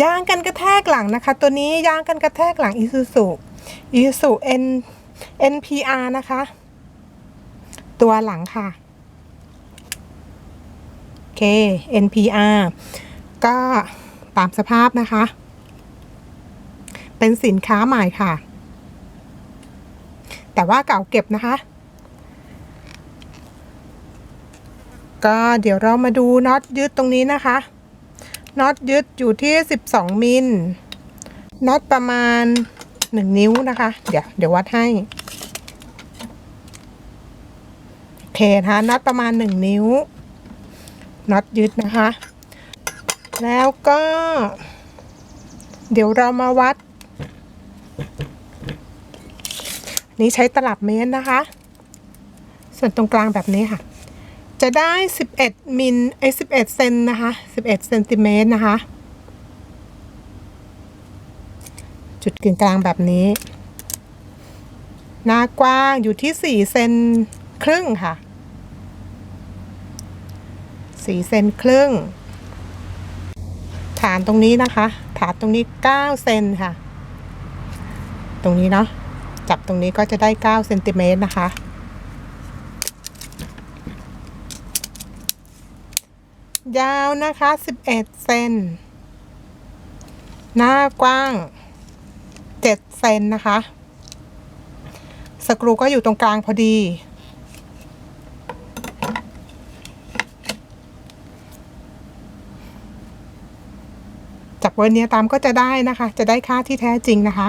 ยางกันกระแทกหลังนะคะ ตัวนี้ยางกันกระแทกหลัง Isuzu Isuzu N NPR นะคะ ตัวหลังค่ะโอเค NPR ก็ตามสภาพนะคะ เป็นสินค้าใหม่ค่ะ แต่ว่าเก่าเก็บนะคะ ก็เดี๋ยวเรามาดูน็อตยึดตรงนี้นะคะ น็อตยึดอยู่ที่ 12 มิลน็อตประมาณ 1 นิ้วนะคะ เดี๋ยวเดี๋ยววัดให้โอเคนะคะน็อตประมาณ 1 นิ้วน็อตยึดนะคะ แล้วก็ เดี๋ยวเรามาวัด นี่ใช้ตลับเมตรนะคะ ส่วนตรงกลางแบบนี้ค่ะ จะได้ 11มิลไอ้11เซนนะคะ11เซนติเมตรนะคะ จุดกึ่งกลางแบบนี้ หน้ากว้างอยู่ที่4เซนครึ่งค่ะ4เซนครึ่ง ฐานตรงนี้นะคะ ฐานตรงนี้9เซนค่ะ ตรงนี้เนาะจับตรงนี้ก็จะได้9เซนติเมตรนะคะ ยาวนะคะ 11 เซน หน้ากว้าง 7 เซนนะคะ สกรูก็อยู่ตรงกลางพอดี จากเวอร์เนียตามก็จะได้นะคะ จะได้ค่าที่แท้จริงนะคะ